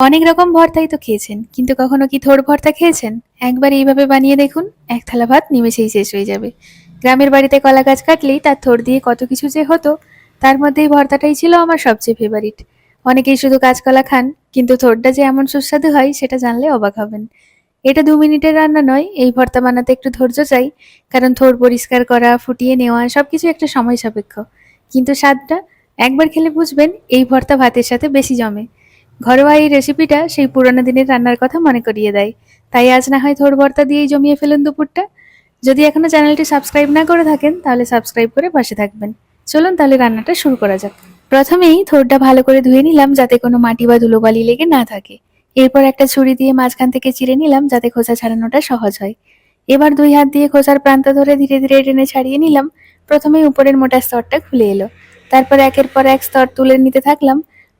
অনেক রকম ভর্তাই তো খেয়েছেন, কিন্তু কখনো কি থোড় ভর্তা খেয়েছেন? একবার এইভাবে বানিয়ে দেখুন, এক থালা ভাত নিমেষেই শেষ হয়ে যাবে। গ্রামের বাড়িতে কলা গাছ কাটলেই তার থোড় দিয়ে কত কিছু যে হতো, তার মধ্যে এই ভর্তাটাই ছিল আমার সবচেয়ে ফেভারিট অনেকেই শুধু কাঁচকলা খান, কিন্তু থোড়টা যে এমন সুস্বাদু হয়, সেটা জানলে অবাক হবেন। এটা দু মিনিটের রান্না নয়, এই ভর্তা বানাতে একটু ধৈর্য চাই, কারণ থোড় পরিষ্কার করা, ফুটিয়ে নেওয়া, সবকিছু একটা সময় সাপেক্ষ। কিন্তু স্বাদটা একবার খেলে বুঝবেন, এই ভর্তা ভাতের সাথে বেশি জমে। ঘরোয়া এই রেসিপিটা সেই পুরোনো দিনের রান্নার কথা মনে করিয়ে দেয়। তাই আজ না হয় থোড় ভর্তা দিয়েই জমিয়ে ফেলুন দুপুরটা। যদি এখনও চ্যানেলটি সাবস্ক্রাইব না করে থাকেন, তাহলে সাবস্ক্রাইব করে পাশে থাকবেন। চলুন তাহলে রান্নাটা শুরু করা যাক। প্রথমেই থোড়টা ভালো করে ধুয়ে নিলাম যাতে কোনো মাটি বা ধুলোবালি লেগে না থাকে। এরপর একটা ছুরি দিয়ে মাঝখান থেকে চিড়ে নিলাম যাতে খোসা ছাড়ানোটা সহজ হয়। এবার দুই হাত দিয়ে খোসার প্রান্ত ধরে ধীরে ধীরে টেনে ছাড়িয়ে নিলাম। প্রথমেই উপরের মোটা স্তরটা খুলে এলো। তারপর একের পর এক স্তর তুলে নিতে থাকলাম।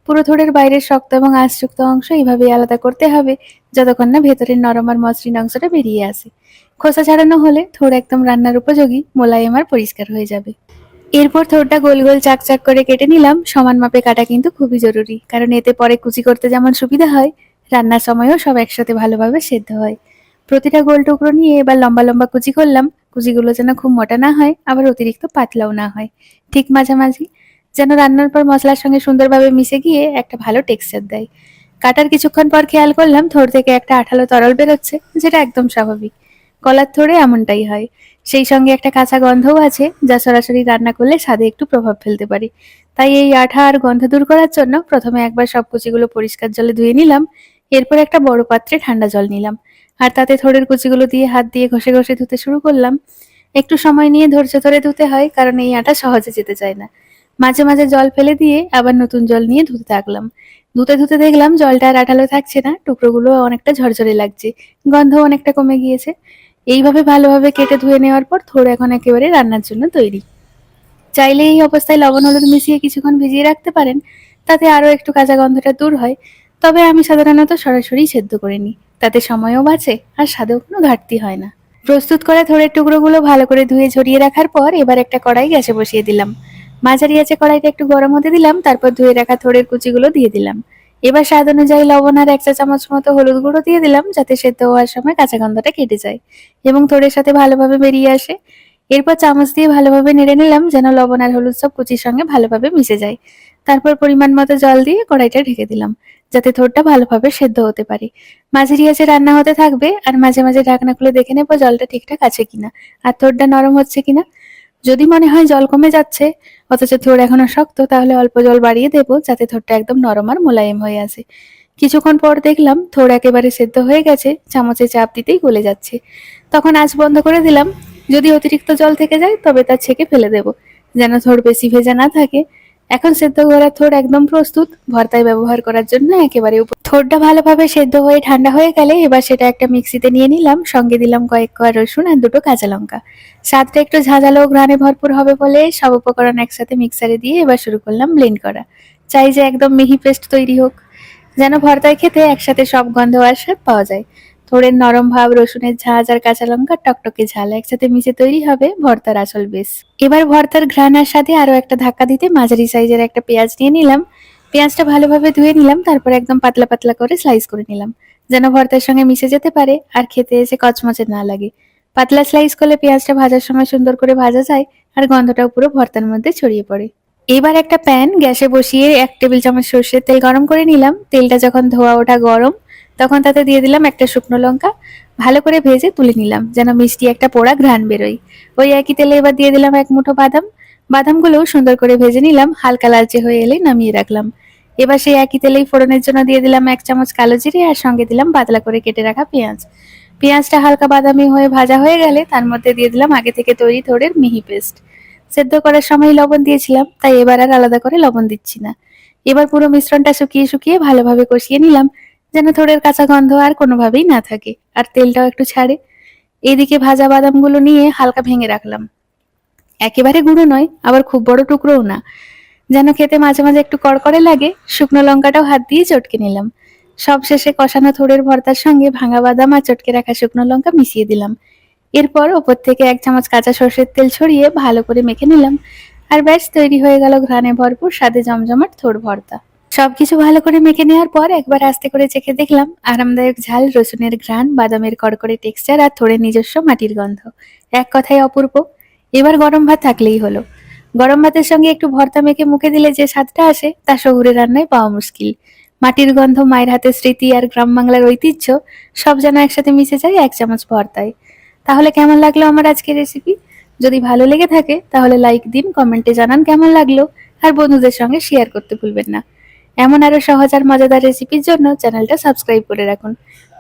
পুরো থোড়ের বাইরের শক্ত এবং আঁশযুক্ত অংশ এইভাবেই আলাদা করতে হবে, যতক্ষণ না ভেতরের নরম আর মসৃণ অংশটা বেরিয়ে আসে। খোসা ছাড়ানো হলে থোড় একদম রান্নার উপযোগী, মোলায়েম আর পরিষ্কার হয়ে যাবে। এরপর থোড়টা গোল গোল চাক চাক করে কেটে নিলাম। সমান মাপে কাটা কিন্তু খুবই জরুরি, কারণ এতে পরে কুচি করতে যেমন সুবিধা হয়, রান্নার সময়ও সব একসাথে ভালোভাবে সেদ্ধ হয়। প্রতিটা গোল টুকরো নিয়ে এবার লম্বা লম্বা কুচি করলাম। কুচিগুলো যেন খুব মোটা না হয়, আবার অতিরিক্ত পাতলাও না হয়। ঠিক মাঝামাঝি যেন রান্নার পর মশলার সঙ্গে সুন্দরভাবে মিশে গিয়ে একটা ভালো টেক্সচার দেয়। কাটার কিছুক্ষণ পর খেয়াল করলাম থোড় থেকে একটা আঠালো তরল বেরোচ্ছে, যেটা একদম স্বাভাবিক। কলার থোড়ে এমনটাই হয়। সেই সঙ্গে একটা কাঁচা গন্ধও আছে, যা সরাসরি রান্না করলে স্বাদে একটু প্রভাব ফেলতে পারে। তাই এই আঠা আর গন্ধ দূর করার জন্য প্রথমে একবার সব কুচিগুলো পরিষ্কার জলে ধুয়ে নিলাম, এরপর একটা বড় পাত্রে ঠান্ডা জল নিলাম। আর তাতে থোড়ের কুচিগুলো দিয়ে হাত দিয়ে ঘষে ঘষে ধুতে শুরু করলাম। একটু সময় নিয়ে ধৈর্য ধরে ধুতে হয়, কারণ এই আটা সহজে যেতে চায় না। মাঝে মাঝে জল ফেলে দিয়ে আবার নতুন জল নিয়ে ধুতে থাকলাম। ধুতে ধুতে দেখলাম জলটা আর আঠালো থাকছে না, টুকরোগুলো অনেকটা ঝরঝরে লাগছে গন্ধ অনেকটা কমে গিয়েছে। এইভাবে ভালোভাবে কেটে ধুয়ে নেওয়ার পর থোড় এখন একেবারে রান্নার জন্য তৈরি। চাইলে এই অবস্থায় লবণ হলুদ মিশিয়ে কিছুক্ষণ ভিজিয়ে রাখতে পারেন, তাতে আরও একটু কাঁচা গন্ধটা দূর হয়। তবে আমি সাধারণত সরাসরি সেদ্ধ করে নিই, তাতে সময়ও বাঁচে আর স্বাদেও কোনো ঘাটতি হয় না। প্রস্তুত করা থোড়ের টুকরোগুলো ভালো করে ধুয়ে ঝরিয়ে রাখার পর এবার একটা কড়াই গ্যাসে বসিয়ে দিলাম। মাঝারি আছে কড়াইটা একটু গরম হতে দিলাম, তারপর ধুয়ে রাখা থোড়ের কুচিগুলো দিয়ে দিলাম। এবার স্বাদ অনুযায়ী লবণ আর এক চা চামচ মতো হলুদ গুঁড়ো দিয়ে দিলাম, যাতে সেদ্ধ হওয়ার সময় কাঁচা গন্ধটা কেটে যায় এবং থোড়ের সাথে ভালোভাবে বেরিয়ে আসে। এরপর চামচ দিয়ে ভালোভাবে নেড়ে নিলাম, যেন লবণ আর হলুদ সব কুচির সঙ্গে ভালোভাবে মিশে যায়। তারপর পরিমাণ মতো জল দিয়ে কড়াইটা ঢেকে দিলাম, যাতে থোড়টা ভালোভাবে সেদ্ধ হতে পারে। মাঝারি আছে রান্না হতে থাকবে, আর মাঝে মাঝে ঢাকনা খুলে দেখে নেব জলটা ঠিকঠাক আছে কিনা, আর থোড়টা নরম হচ্ছে কিনা। যদি মনে হয় জল কমে যাচ্ছে, অথচ থোড় এখনও শক্ত, তাহলে অল্প জল বাড়িয়ে দেবো, যাতে থোড়টা একদম নরম আর মোলায়েম হয়ে আসে। কিছুক্ষণ পর দেখলাম থোড় একেবারে সেদ্ধ হয়ে গেছে, চামচে চাপ দিতেই গলে যাচ্ছে। তখন আঁচ বন্ধ করে দিলাম, যদি অতিরিক্ত জল থেকে যায়, তবে তা ছেঁকে ফেলে দেবো, যেন থোড় বেশি ভেজা না থাকে। এখন সেদ্ধ করা থোড় একদম প্রস্তুত, ভর্তায় ব্যবহার করার জন্য একেবারে থোড়টা ভালোভাবে সেদ্ধ হয়ে ঠান্ডা হয়ে গেলে এবার সেটা একটা মিক্সিতে নিয়ে নিলাম, সঙ্গে দিলাম কয়েক কোয়া রসুন আর দুটো কাঁচা লঙ্কা। স্বাদটা একটু ঝাঁঝালো ঘ্রাণে ভরপুর হবে বলে সব উপকরণ একসাথে মিক্সারে দিয়ে এবার শুরু করলাম ব্লেন্ড করা। চাই যে একদম মিহি পেস্ট তৈরি হোক, যেন ভর্তায় খেতে একসাথে সব গন্ধ আর স্বাদ পাওয়া যায়। থোড়ের নরম ভাব, রসুনের ঝাঁজ আর কাঁচা লঙ্কা, টকটকে ঝাল একসাথে মিশে তৈরি হবে ভর্তার আসল বেশ। এবার ভর্তার ঘ্রাণার সাথে আরও একটা ধাক্কা দিতে মাঝারি সাইজের একটা পেঁয়াজ নিয়ে নিলাম পেঁয়াজটা ভালোভাবে ধুয়ে নিলাম, তারপর একদম পাতলা পাতলা করে স্লাইস করে নিলাম, যেন ভর্তার সঙ্গে মিশে যেতে পারে আর খেতে এসে কচমচে না লাগে। পাতলা স্লাইস করলে পেঁয়াজটা ভাজার সময় সুন্দর করে ভাজা যায় আর গন্ধটাও পুরো ভর্তার মধ্যে ছড়িয়ে পড়ে। এবার একটা প্যান গ্যাসে বসিয়ে এক টেবিল চামচ সর্ষের তেল গরম করে নিলাম। তেলটা যখন ধোয়া ওঠা গরম, তখন তাতে দিয়ে দিলাম একটা শুকনো লঙ্কা। ভালো করে ভেজে তুলে নিলাম, যেন মিষ্টি একটা পোড়া ঘ্রাণ বেরোয়। ওই একই তেলে এবার দিয়ে দিলাম এক মুঠো বাদাম। বাদামগুলোও সুন্দর করে ভেজে নিলাম, হালকা লালচে হয়ে এলে নামিয়ে রাখলাম। এবার সেই একই তেলেই ফোড়নের জন্য দিয়ে দিলাম এক চামচ কালো জিরে আর সঙ্গে দিলাম পাতলা করে কেটে রাখা পেঁয়াজ। পেঁয়াজটা হালকা বাদামি হয়ে ভাজা হয়ে গেলে তার মধ্যে দিয়ে দিলাম আগে থেকে তৈরি থোড়ের মিহি পেস্ট। সেদ্ধ করার সময় লবণ দিয়েছিলাম, তাই এবার আর আলাদা করে লবণ দিচ্ছি না। এবার পুরো মিশ্রণটা শুকিয়ে শুকিয়ে ভালোভাবে কষিয়ে নিলাম, যেন থোড়ের কাঁচা গন্ধ আর কোনোভাবেই না থাকে, আর তেলটাও একটু ছাড়ে। এইদিকে ভাজা বাদামগুলো নিয়ে হালকা ভেঙে রাখলাম। একেবারে গুঁড়ো নয়, আবার খুব বড় টুকরোও না। যেন খেতে মাঝে মাঝে একটু কড়কড়ে লাগে, শুকনো লঙ্কাটাও হাত দিয়ে চটকে নিলাম। সব শেষে কষানো থোড়ের ভর্তার সঙ্গে ভাঙা বাদাম আর চটকে রাখা শুকনো লঙ্কা মিশিয়ে দিলাম। এরপর ওপর থেকে এক চামচ কাঁচা সর্ষের তেল ছড়িয়ে ভালো করে মেখে নিলাম। আর ব্যাস, তৈরি হয়ে গেল ঘ্রাণে ভরপুর স্বাদে জমজমাট থোড় ভর্তা। সবকিছু ভালো করে মেখে নেওয়ার পর একবার আস্তে করে চেখে দেখলাম, আরামদায়ক ঝাল, রসুনের ঘ্রাণ, বাদামের কড়কড়ে টেক্সচার আর থোড়ে নিজস্ব মাটির গন্ধ। এক কথায় অপূর্ব। এবার গরম ভাত থাকলেই হলো। গরম ভাতের সঙ্গে একটু ভর্তা মেখে মুখে দিলে যে স্বাদটা আসে, তা শহুরে রান্নায় পাওয়া মুশকিল। মাটির গন্ধ, মায়ের হাতের স্মৃতি আর গ্রাম বাংলার ঐতিহ্য সব যেন একসাথে মিশে যায় এক চামচ ভর্তায়। তাহলে কেমন লাগল আমার আজকের রেসিপি যদি ভালো লেগে থাকে, তাহলে লাইক দিন কমেন্টে জানান কেমন লাগল, আর বন্ধুদের সঙ্গে শেয়ার করতে ভুলবেন না। এমন আরও সহজ আর মজাদার রেসিপির জন্য চ্যানেলটা সাবস্ক্রাইব করে রাখুন।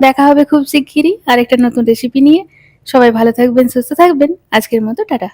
দেখা হবে খুব শিগগিরই আর একটা নতুন রেসিপি নিয়ে। সবাই ভালো থাকবেন, সুস্থ থাকবেন। আজকের মতো, টাটা।